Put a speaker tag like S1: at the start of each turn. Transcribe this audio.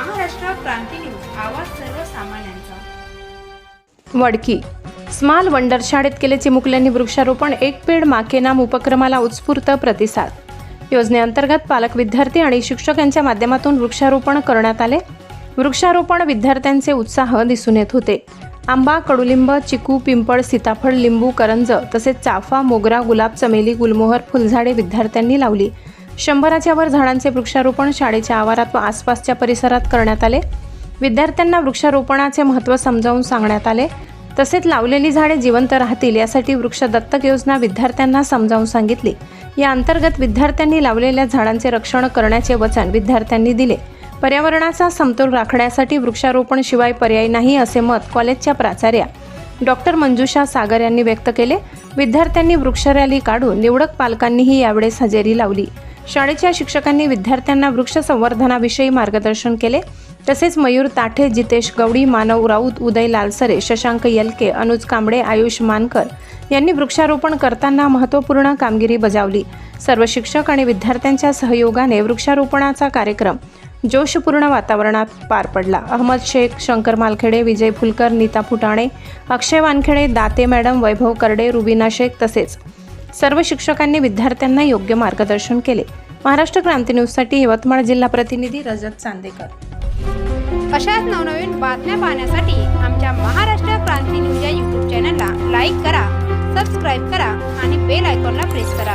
S1: क्रांती news. आवाज सर्वसामान्यांचा.
S2: Wadki. Small wonder शाळेत केले चिमुकल्यांनी वृक्षारोपण एक पेड माके नाम उपक्रमाला उत्स्फूर्त प्रतिसाद. योजनेअंतर्गत पालक विद्यार्थी आणि शिक्षक यांच्या माध्यमातून वृक्षारोपण करण्यात आले. वृक्षारोपण विद्यार्थ्यांचे उत्साह दिसून येत होते. आंबा कडुलिंब चिकू पिंपळ सीताफळ लिंबू करंज तसेच चाफा मोगरा गुलाब चमेली गुलमोहर फुलझाडे विद्यार्थ्यांनी लावली. शंभराच्या वर झाडांचे वृक्षारोपण शाळेच्या आवारात व आसपासच्या परिसरात करण्यात आले. विद्यार्थ्यांना वृक्षारोपणाचे महत्त्व समजावून सांगण्यात आले. तसेच लावलेली झाडे जिवंत राहतील यासाठी वृक्ष दत्तक योजना विद्यार्थ्यांना समजावून सांगितली. या अंतर्गत विद्यार्थ्यांनी लावलेल्या झाडांचे रक्षण करण्याचे वचन विद्यार्थ्यांनी दिले. पर्यावरणाचा समतोल राखण्यासाठी वृक्षारोपण शिवाय पर्याय नाही असे मत कॉलेजच्या प्राचार्या डॉक्टर मंजुषा सागर यांनी व्यक्त केले. विद्यार्थ्यांनी वृक्ष रॅली काढून निवडक पालकांनीही यावेळेस हजेरी लावली. शाळेच्या शिक्षकांनी विद्यार्थ्यांना वृक्ष संवर्धनाविषयी मार्गदर्शन केले. तसेच मयूर ताठे जितेश गवडी मानव राऊत उदय लालसरे शशांक येलके अनुज कांबळे आयुष मानकर यांनी वृक्षारोपण करताना महत्त्वपूर्ण कामगिरी बजावली. सर्व शिक्षक आणि विद्यार्थ्यांच्या सहयोगाने वृक्षारोपणाचा कार्यक्रम जोशपूर्ण वातावरणात पार पडला. अहमद शेख शंकर मालखेडे विजय फुलकर नीता फुटाणे अक्षय वानखेडे दाते मॅडम वैभव करडे रुबीना शेख तसेच सर्व शिक्षकांनी विद्यार्थ्यांना योग्य मार्गदर्शन केले. महाराष्ट्र क्रांती न्यूजसाठी यवतमाळ जिल्हा प्रतिनिधी रजत चांदेकर.
S1: अशाच नवनवीन बातम्या पाहण्यासाठी आमच्या महाराष्ट्र क्रांती न्यूज या यूट्यूब चॅनलला लाईक करा सबस्क्राईब करा आणि बेल आयकॉनला प्रेस करा.